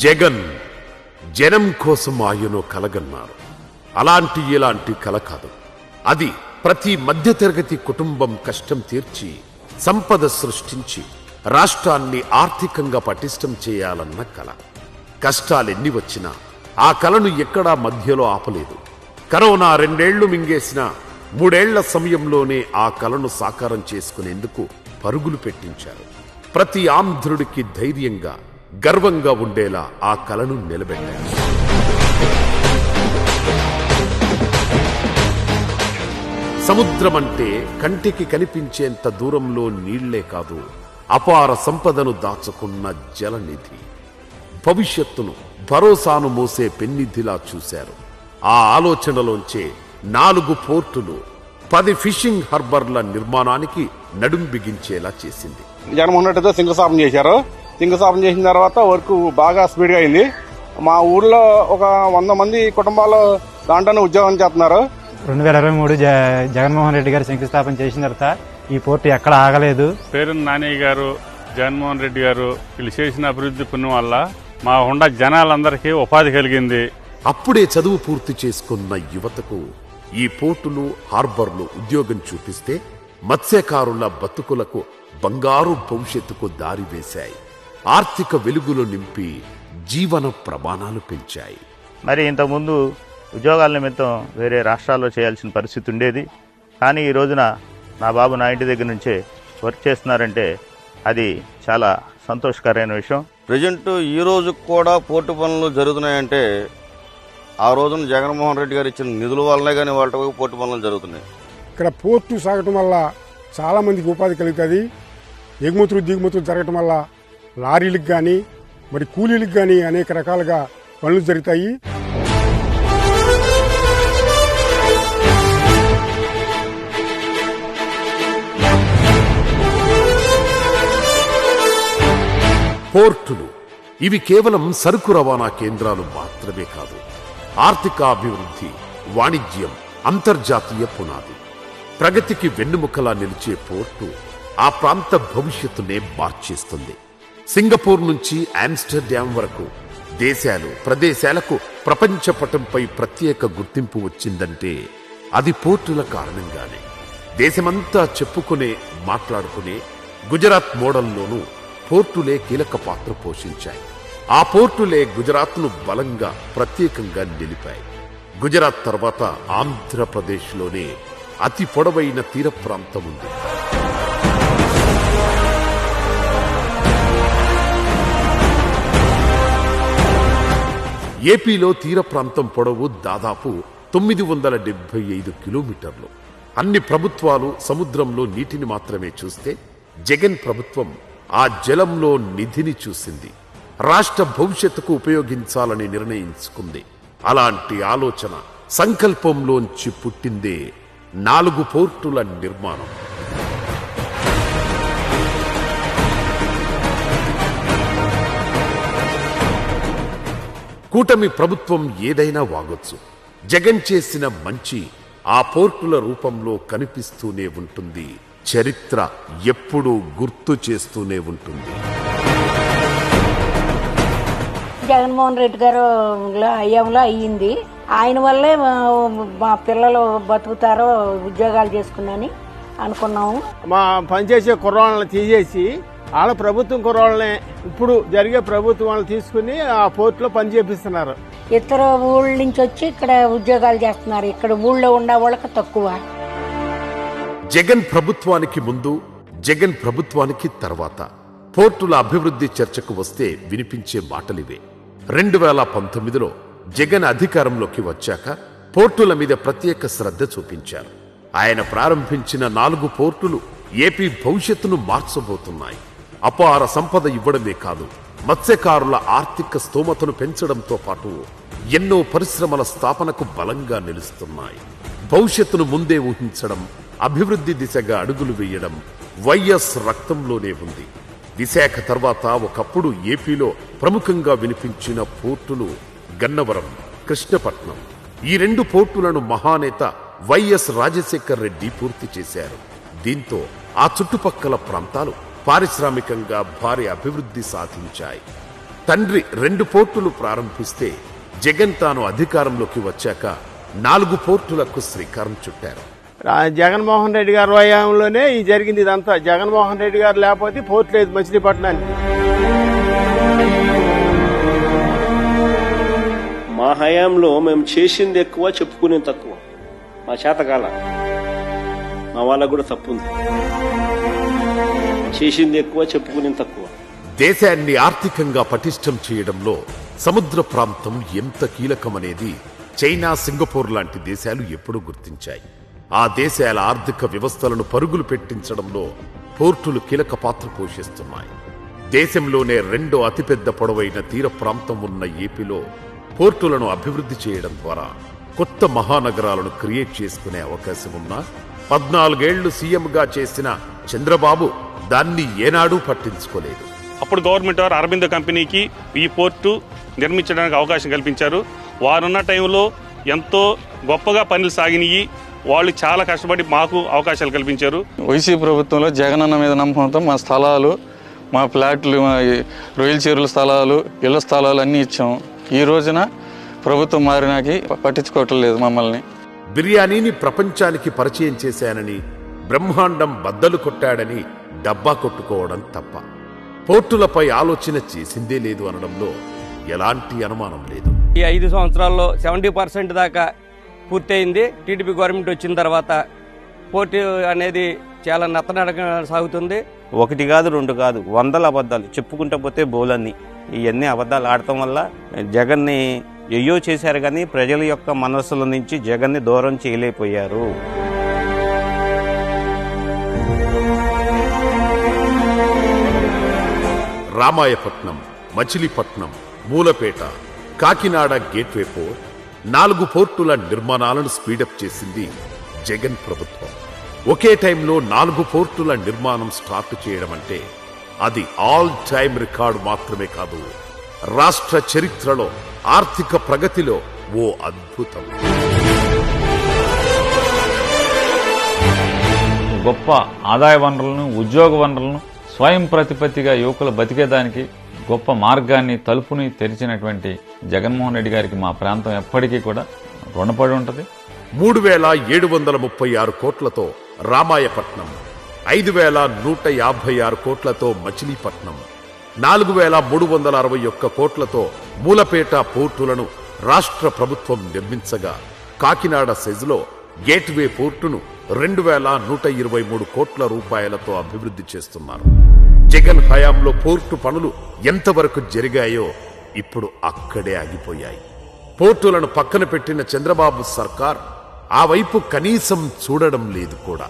జగన్ జనం కోసం ఆయనో కలగన్నారు. అలాంటి ఇలాంటి కల కాదు. అది ప్రతి మధ్యతరగతి కుటుంబం కష్టం తీర్చి సంపద సృష్టించి రాష్ట్రాన్ని ఆర్థికంగా పటిష్టం చేయాలన్న కల. కష్టాలెన్ని వచ్చినా ఆ కలను ఎక్కడా మధ్యలో ఆపలేదు. కరోనా రెండేళ్ళు మింగేసిన మూడేళ్ళ సమయంలోనే ఆ కలను సాకారం చేసుకునేందుకు పరుగులు పెట్టించారు. ప్రతి ఆంధ్రుడికి ధైర్యంగా గర్వంగా ఉండేలా ఆ కలను నిలబెట్టారు. సముద్రమంటే కంటికి కనిపించేంత దూరంలో నీళ్ళే కాదు అపార సంపదను దాచుకున్న జలనిధి. భవిష్యత్తును భరోసాను మోసే పెన్నిధిలా చూశారు. ఆ ఆలోచనలోంచే నాలుగు పోర్టులు పది ఫిషింగ్ హార్బర్ల నిర్మాణానికి నడుం బిగించేలా చేసింది. జగన్మోహన్ రెడ్డితో శంకుస్థాపన చేశారు. శంకుస్థాపన చేసిన తర్వాత వర్క్ బాగా స్పీడ్గా అయింది. మా ఊర్లో ఒక వంద మంది కుటుంబాలు దాంట్లోనే ఉద్యోగం చేస్తున్నారు. రెండు వేల ఇరవై మూడు జ- జగన్మోహన్ రెడ్డి గారు శంకుస్థాపన చేసిన తర్వాత ఈ పోర్టు ఎక్కడ ఆగలేదు. పేరు నాని గారు జగన్మోహన్ రెడ్డి గారు వీళ్ళు చేసిన అభివృద్ధి పుణ్యం వల్ల మా ఉండ జనాలందరికీ ఉపాధి కలిగింది. అప్పుడే చదువు పూర్తి చేసుకున్న యువతకు ఈ పోర్టులు హార్బర్లు ఉద్యోగం చూపిస్తే మత్స్యకారుల బతుకులకు బంగారు భవిష్యత్తుకు దారి వేశాయి. ఆర్థిక వెలుగులు నింపి జీవన ప్రమాణాలు పెంచాయి. మరి ఇంతకుముందు ఉద్యోగాల నిమిత్తం వేరే రాష్ట్రాల్లో చేయాల్సిన పరిస్థితి ఉండేది. కానీ ఈ రోజున నా బాబు నా ఇంటి దగ్గర నుంచే వర్క్ చేస్తున్నారంటే అది చాలా సంతోషకరమైన విషయం. ప్రజెంట్ ఈ రోజు కూడా పోర్టు పనులు జరుగుతున్నాయంటే ఆ రోజున జగన్మోహన్ రెడ్డి గారు ఇచ్చిన నిధుల వల్లనే కానీ వాళ్ళ పోర్టు పనులు జరుగుతున్నాయి. ఇక్కడ పోర్టు సాగటం వల్ల చాలా మందికి ఉపాధి కలుగుతుంది. ఎగుమతులు దిగుమతులు జరగటం వల్ల లారీలకు కానీ మరి కూలీలకు కానీ అనేక రకాలుగా పనులు జరుగుతాయి. పోర్టులు. ఇవి కేవలం సరుకు రవాణా కేంద్రాలు మాత్రమే కాదు ఆర్థికాభివృద్ధి వాణిజ్యం అంతర్జాతీయ పునాది. ప్రగతికి వెన్నుముకలా నిలిచే పోర్టు ఆ ప్రాంత భవిష్యత్తునే మార్చేస్తుంది. సింగపూర్ నుంచి ఆమ్స్టర్డామ్ వరకు దేశాలు ప్రదేశాలకు ప్రపంచ పటంపై ప్రత్యేక గుర్తింపు వచ్చిందంటే అది పోర్టుల కారణంగానే. దేశమంతా చెప్పుకునే మాట్లాడుకునే గుజరాత్ మోడల్లోనూ పోర్టులే కీలక పాత్ర పోషించాయి. ఆ పోర్టులే గుజరాత్ను బలంగా ప్రత్యేకంగా నిలిపాయి. గుజరాత్ తర్వాత ఆంధ్రప్రదేశ్లోనే అతి పొడవైన తీర ప్రాంతం ఉంది. ఏపీలో తీర ప్రాంతం పొడవు దాదాపు తొమ్మిది వందల డెబ్బై ఐదు కిలోమీటర్లు. అన్ని ప్రభుత్వాలు సముద్రంలో నీటిని మాత్రమే చూస్తే జగన్ ప్రభుత్వం ఆ జలంలో నిధిని చూసింది. రాష్ట్ర భవిష్యత్తుకు ఉపయోగించాలని నిర్ణయించుకుంది. అలాంటి ఆలోచన సంకల్పంలోంచి పుట్టిందే నాలుగు పోర్టుల నిర్మాణం. కూటమి ప్రభుత్వం ఏదైనా వాగొచ్చు. జగన్ చేసిన మంచి ఆ పోర్టుల రూపంలో కనిపిస్తూనే ఉంటుంది. చరిత్ర ఎప్పుడూ గుర్తు చేస్తూనే ఉంటుంది. జగన్మోహన్ రెడ్డి గారు అయ్యంలో అయ్యింది. ఆయన వల్లే మా- మా పిల్లలు బతుకుతారో ఉద్యోగాలు చేసుకున్నాని అనుకున్నాము. మా పనిచేసే కుర్రాళ్ళని తీసేసి వాళ్ళ ప్రభుత్వం కుర్రాళ్ళని ఇప్పుడు జరిగే ప్రభుత్వం వాళ్ళని తీసుకుని ఆ పోర్టులో పని చేపిస్తున్నారు. ఇతర ఊళ్ళ నుంచి వచ్చి ఇక్కడ ఉద్యోగాలు చేస్తున్నారు. ఇక్కడ ఊళ్ళో ఉన్న వాళ్ళకి తక్కువ. జగన్ ప్రభుత్వానికి ముందు జగన్ ప్రభుత్వానికి తర్వాత. పోర్టుల అభివృద్ధి చర్చకు వస్తే వినిపించే మాటలివే. రెండు వేల పంతొమ్మిదిలో జగన్ అధికారంలోకి వచ్చాక పోర్టుల మీద ప్రత్యేక శ్రద్ధ చూపించారు. ఆయన ప్రారంభించిన నాలుగు పోర్టులు ఏపీ భవిష్యత్తును మార్చబోతున్నాయి. అపార సంపద ఇవ్వడమే కాదు మత్స్యకారుల ఆర్థిక స్తోమతను పెంచడంతో పాటు ఎన్నో పరిశ్రమల స్థాపనకు బలంగా నిలుస్తున్నాయి. భవిష్యత్తును ముందే ఊహించడం అభివృద్ధి దిశగా అడుగులు వేయడం వైఎస్ రక్తంలోనే ఉంది. విశాఖ తర్వాత ఒకప్పుడు ఏపీలో ప్రముఖంగా వినిపించిన పోర్టులు గన్నవరం కృష్ణపట్నం. ఈ రెండు పోర్టులను మహానేత వైఎస్ రాజశేఖర్ రెడ్డి పూర్తి చేశారు. దీంతో ఆ చుట్టుపక్కల ప్రాంతాలు పారిశ్రామికంగా భారీ అభివృద్ధి సాధించాయి. తండ్రి రెండు పోర్టులు ప్రారంభిస్తే జగన్ తాను అధికారంలోకి వచ్చాక నాలుగు పోర్టులకు శ్రీకారం చుట్టారు. జగన్మోహన్ రెడ్డి గారి హయాంలోనే ఈ జరిగింది ఇదంతా. జగన్మోహన్ రెడ్డి గారు లేకపోతే పోర్ట్ లేదు మచిలీపట్నానికి. మా హయాంలో మేము చేసింది ఎక్కువ చెప్పుకునేది తక్కువ. మా చేతకాల. మా వాళ్ళకు కూడా తప్పు ఉంది. చేసింది ఎక్కువ చెప్పుకునేది తక్కువ. దేశాన్ని ఆర్థికంగా పటిష్టం చేయడంలో సముద్ర ప్రాంతం ఎంత కీలకమనేది చైనా సింగపూర్ లాంటి దేశాలు ఎప్పుడూ గుర్తించాయి. ఆ దేశాల ఆర్థిక వ్యవస్థలను పరుగులు పెట్టించడంలో పోర్టులు కీలక పాత్ర పోషిస్తున్నాయి. దేశంలోనే రెండో అతిపెద్ద పొడవైన తీర ప్రాంతం ఉన్న ఏపీలో పోర్టులను అభివృద్ధి చేయడం ద్వారా కొత్త మహానగరాలను క్రియేట్ చేసుకునే అవకాశం ఉన్నా పద్నాలుగేళ్ళు సీఎంగా చేసిన చంద్రబాబు దాన్ని ఏనాడూ పట్టించుకోలేదు. అప్పుడు గవర్నమెంట్ వారు అరబిందో కంపెనీకి ఈ పోర్టు నిర్మించడానికి అవకాశం కల్పించారు. వారున్న టైంలో ఎంతో గొప్పగా పనులు సాగినాయి. వాళ్ళు చాలా కష్టపడి మాకు అవకాశాలు కల్పించారు. వైసీపీ ప్రభుత్వంలో జగనన్న మీద నమ్మకంతో మా స్థలాలు మా ఫ్లాట్లు రొయ్యల చెరువుల స్థలాలు ఇళ్ళ స్థలాలు అన్నీ ఇచ్చాం. ఈ రోజున ప్రభుత్వం మారినాకి పట్టించుకోవటం లేదు మమ్మల్ని. బిర్యానీని ప్రపంచానికి పరిచయం చేశానని బ్రహ్మాండం బద్దలు కొట్టాడని డబ్బా కొట్టుకోవడం తప్ప. పోర్టులపై ఆలోచన చేసిందే లేదు అనడంలో ఎలాంటి అనుమానం లేదు. ఈ ఐదు సంవత్సరాల్లో సెవెంటీ పర్సెంట్ దాకా పూర్తయింది. టీడీపీ గవర్నమెంట్ వచ్చిన తర్వాత పోటీ అనేది చాలా నత్తనడక సాగుతుంది. ఒకటి కాదు రెండు కాదు వందల అబద్ధాలు. చెప్పుకుంటూ పోతే బోలన్నీ. ఇవన్నీ అబద్ధాలు ఆడటం వల్ల జగన్ని ఎయ్యో చేశారు కానీ ప్రజల యొక్క మనస్సుల నుంచి జగన్ని దూరం చేయలేకపోయారు. రామాయపట్నం మచిలీపట్నం మూలపేట కాకినాడ గేట్వే పోర్ట్ నాలుగు పోర్టుల నిర్మాణాలను స్పీడప్ చేసింది జగన్ ప్రభుత్వం. ఒకే టైంలో నాలుగు పోర్టుల నిర్మాణం స్టార్ట్ చేయడం అంటే అది ఆల్ టైమ్ రికార్డు మాత్రమే కాదు రాష్ట్ర చరిత్రలో ఆర్థిక ప్రగతిలో ఓ అద్భుతం. గొప్ప ఆదాయ వనరులను ఉద్యోగ వనరులను స్వయం ప్రతిపత్తిగా యువకులు బతికేదానికి గొప్ప మార్గాన్ని తలుపుని తెరిచినటువంటి జగన్మోహన్ రెడ్డి గారికి మా ప్రాంతం ఎప్పటికీ కూడా రుణపడి ఉంటుంది. మూడు వేల ఏడు వందల ముప్పై ఆరు కోట్లతో రామాయపట్నం ఐదు వేల నూట యాభై ఆరు కోట్లతో మచిలీపట్నం నాలుగు వేల మూడు వందల అరవై ఒక్క కోట్లతో మూలపేట పోర్టులను రాష్ట్ర ప్రభుత్వం నిర్మించగా కాకినాడ సెజ్లో గేట్వే పోర్టును రెండు వేల నూట ఇరవై మూడు కోట్ల రూపాయలతో అభివృద్ధి చేస్తున్నారు. జగన్ హయాంలో పోర్టు పనులు ఎంతవరకు జరిగాయో ఇప్పుడు అక్కడే ఆగిపోయాయి. పోర్టులను పక్కన పెట్టిన చంద్రబాబు సర్కార్ ఆ వైపు కనీసం చూడడం లేదు కూడా.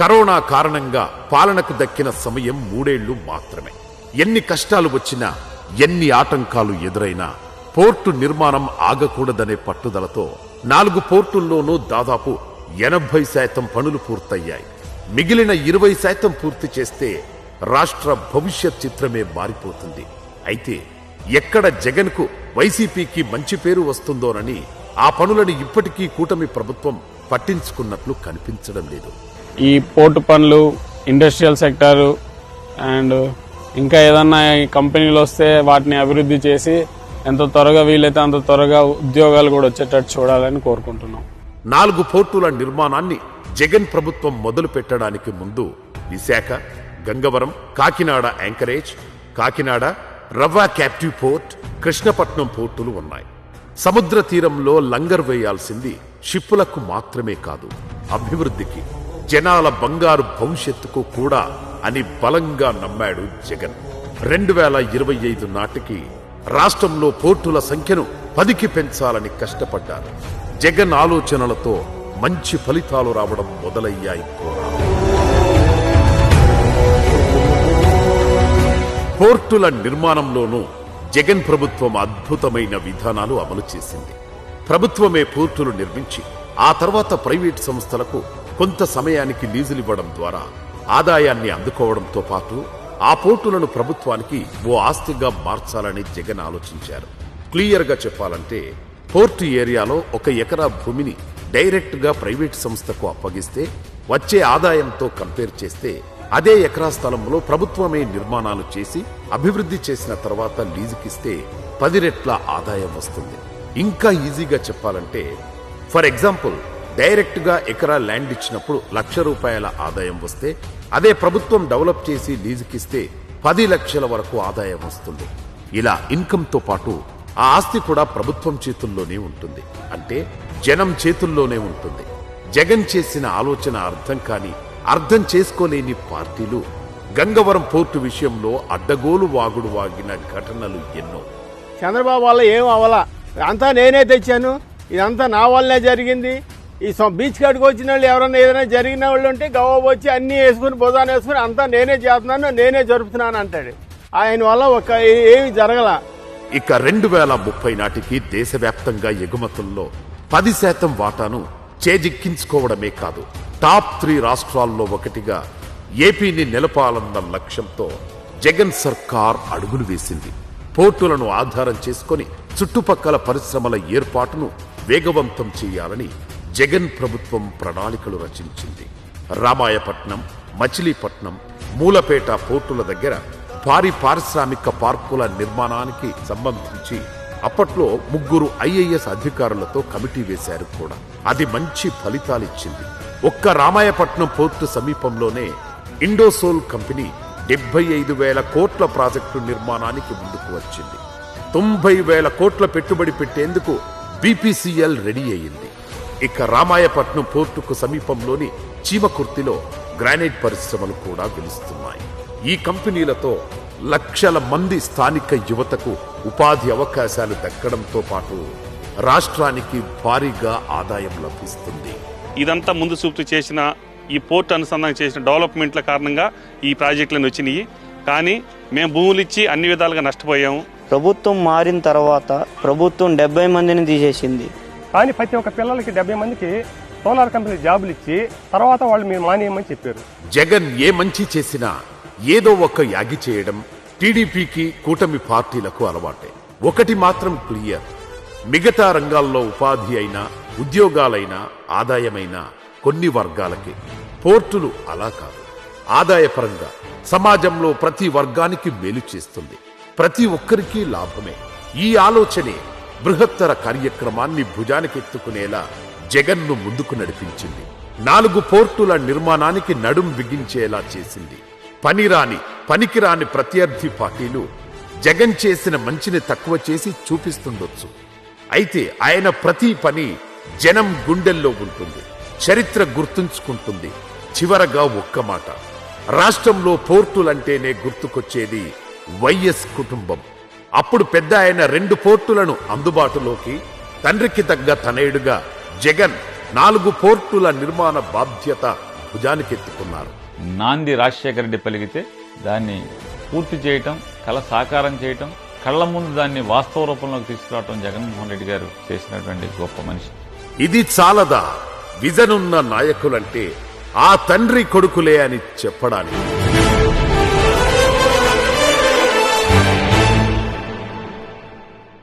కరోనా కారణంగా పాలనకు దక్కిన సమయం మూడేళ్ళు మాత్రమే. ఎన్ని కష్టాలు వచ్చినా ఎన్ని ఆటంకాలు ఎదురైనా పోర్టు నిర్మాణం ఆగకూడదనే పట్టుదలతో నాలుగు పోర్టుల్లోనూ దాదాపు ఎనభై శాతం పనులు పూర్తయ్యాయి. మిగిలిన ఇరవై శాతం పూర్తి చేస్తే రాష్ట్ర భవిష్యత్ చిత్రమే మారిపోతుంది. అయితే ఎక్కడ జగన్కు వైసీపీకి మంచి పేరు వస్తుందోనని ఆ పనులను ఇప్పటికీ కూటమి ప్రభుత్వం పట్టించుకున్నట్లు కనిపించడం లేదు. ఈ పోర్టు పనులు ఇండస్ట్రియల్ సెక్టారు అండ్ ఇంకా ఏదన్నా కంపెనీలు వస్తే వాటిని అభివృద్ధి చేసి ఎంత త్వరగా వీలైతే అంత త్వరగా ఉద్యోగాలు కూడా వచ్చేటట్టు చూడాలని కోరుకుంటున్నాం. నాలుగు పోర్టుల నిర్మాణాన్ని జగన్ ప్రభుత్వం మొదలు పెట్టడానికి ముందు Visakha Gangavaram Kakinada anchorage Kakinada Ravva captive port Krishnapatnam పోర్టులు ఉన్నాయి. సముద్ర తీరంలో లంగర్ వేయాల్సింది షిప్పులకు మాత్రమే కాదు అభివృద్ధికి జనాల బంగారు భవిష్యత్తుకు కూడా అని బలంగా నమ్మాడు జగన్. రెండు వేల ఇరవై ఐదు నాటికి రాష్ట్రంలో పోర్టుల సంఖ్యను పదికి పెంచాలని కష్టపడ్డారు. జగన్ ఆలోచనలతో మంచి ఫలితాలు రావడం మొదలయ్యాయి కూడా. పోర్టుల నిర్మాణంలోనూ జగన్ ప్రభుత్వం అద్భుతమైన విధానాలు అమలు చేసింది. ప్రభుత్వమే పోర్టులు నిర్మించి ఆ తర్వాత ప్రైవేట్ సంస్థలకు కొంత సమయానికి లీజులివ్వడం ద్వారా ఆదాయాన్ని అందుకోవడంతో పాటు ఆ పోర్టులను ప్రభుత్వానికి ఓ ఆస్తిగా మార్చాలని జగన్ ఆలోచించారు. క్లియర్గా చెప్పాలంటే పోర్టు ఏరియాలో ఒక ఎకరా భూమిని డైరెక్ట్గా ప్రైవేట్ సంస్థకు అప్పగిస్తే వచ్చే ఆదాయంతో కంపేర్ చేస్తే అదే ఎకరా స్థలంలో ప్రభుత్వమే నిర్మాణాలు చేసి అభివృద్ధి చేసిన తర్వాత లీజుకిస్తే పది రెట్ల ఆదాయం వస్తుంది. ఇంకా ఈజీగా చెప్పాలంటే ఫర్ ఎగ్జాంపుల్ డైరెక్ట్గా ఎకరా ల్యాండ్ ఇచ్చినప్పుడు లక్ష రూపాయల ఆదాయం వస్తే అదే ప్రభుత్వం డెవలప్ చేసి లీజుకిస్తే పది లక్షల వరకు ఆదాయం వస్తుంది. ఇలా ఇన్కంతో పాటు ఆ ఆస్తి కూడా ప్రభుత్వం చేతుల్లోనే ఉంటుంది. అంటే జనం చేతుల్లోనే ఉంటుంది. జగన్ చేసిన ఆలోచన అర్థం కానీ అర్థం చేసుకోలేని పార్టీలు గంగవరం పోర్టు విషయంలో అడ్డగోలు వాగుడు వాగిన ఘటనలు ఎన్నో. చంద్రబాబు వల్ల ఏం అవ్వాలా? అంతా నేనే తెచ్చాను. ఇదంతా నా వల్లనే జరిగింది. ఈ బీచ్ కాడికి వచ్చిన వాళ్ళు ఎవరైనా ఏదైనా జరిగిన వాళ్ళు ఉంటే గవ్వ వచ్చి అన్నీ వేసుకుని భుజాన్ని వేసుకుని అంతా నేనే చేస్తున్నాను నేనే జరుపుతున్నాను అంటాడు. ఆయన వల్ల ఒక ఏమి జరగల? ఇక రెండు వేల ముప్పై నాటికి దేశవ్యాప్తంగా ఎగుమతుల్లో పది శాతం వాటాను చేజిక్కించుకోవడమే కాదు. టాప్ త్రీ రాష్ట్రాల్లో ఒకటిగా ఏపీని నిలపాలన్న లక్ష్యంతో జగన్ సర్కార్ అడుగులు వేసింది. పోర్టులను ఆధారం చేసుకొని చుట్టుపక్కల పరిశ్రమల ఏర్పాటును వేగవంతం చేయాలని జగన్ ప్రభుత్వం ప్రణాళికలు రచించింది. రామాయపట్నం మచిలీపట్నం మూలపేట పోర్టుల దగ్గర భారీ పారిశ్రామిక పార్కుల నిర్మాణానికి సంబంధించి అప్పట్లో ముగ్గురు ఐఏఎస్ అధికారులతో కమిటీ వేశారు కూడా. అది మంచి ఫలితాలిచ్చింది ఒక్క రామాయపట్నం పోర్టు సమీపంలోనే ఇండోసోల్ కంపెనీ డెబ్బై ఐదు వేల కోట్ల ప్రాజెక్టు నిర్మాణానికి ముందుకు వచ్చింది. తొంభై వేల కోట్ల పెట్టుబడి పెట్టేందుకు బీపీసీఎల్ రెడీ అయింది ఇక రామాయపట్నం పోర్టుకు సమీపంలోని చీమకుర్తిలో గ్రానైట్ పరిశ్రమలు కూడా గెలుస్తున్నాయి ఈ కంపెనీలతో లక్షల మంది స్థానిక యువతకు ఉపాధి అవకాశాలు దక్కడంతో పాటు రాష్ట్రానికి భారీగా ఆదాయం లభిస్తుంది. ఇదంతా ముందు చూపు చేసిన ఈ పోర్ట్ అనుసంధానం చేసిన డెవలప్మెంట్ల కారణంగా ఈ ప్రాజెక్టులను వచ్చినాయి. కానీ మేము భూములు ఇచ్చి అన్ని విధాలుగా నష్టపోయాము ప్రభుత్వం మారిన తర్వాత ప్రభుత్వం డెబ్బై మందిని తీసేసింది. కానీ ప్రతి ఒక్క పిల్లలకి డెబ్బై మందికి సోలార్ కంపెనీ జాబులు ఇచ్చి తర్వాత వాళ్ళు మీరు మానేయమని చెప్పారు. జగన్ ఏ మంచి చేసినా ఏదో ఒక యాగి చేయడం టీడీపీకి కూటమి పార్టీలకు అలవాటే. ఒకటి మాత్రం క్లియర్. మిగతా రంగాల్లో ఉపాధి అయినా ఉద్యోగాలైనా ఆదాయమైనా కొన్ని వర్గాలకి. పోర్టులు అలా కాదు. ఆదాయపరంగా సమాజంలో ప్రతి వర్గానికి మేలు చేస్తుంది. ప్రతి ఒక్కరికి లాభమే. ఈ ఆలోచనే బృహత్తర కార్యక్రమాన్ని భుజానికెత్తుకునేలా జగన్ను ముందుకు నడిపించింది. నాలుగు పోర్టుల నిర్మాణానికి నడుం బిగించేలా చేసింది. పనిరాని పనికిరాని ప్రత్యర్థి పార్టీలు జగన్ చేసిన మంచిని తక్కువ చేసి చూపిస్తుండొచ్చు. అయితే ఆయన ప్రతి పని జనం గుండెల్లో ఉంటుంది. చరిత్ర గుర్తుంచుకుంటుంది. చివరగా ఒక్క మాట. రాష్ట్రంలో పోర్టులంటేనే గుర్తుకొచ్చేది వైఎస్ కుటుంబం. అప్పుడు పెద్ద ఆయన రెండు పోర్టులను అందుబాటులోకి తండ్రికి తగ్గ తనయుడుగా జగన్ నాలుగు పోర్టుల నిర్మాణ బాధ్యత భుజానికెత్తుకున్నారు. నాంది రాజశేఖర రెడ్డి పలిగితే దాన్ని పూర్తి చేయటం కళ సాకారం చేయటం కళ్ళ ముందు దాన్ని వాస్తవ రూపంలోకి తీసుకురావటం జగన్మోహన్ రెడ్డి గారు చేసినటువంటి గొప్ప మనిషి. ఇది చాలదా? విజనున్న నాయకులంటే ఆ తండ్రి కొడుకులే అని చెప్పడానికి.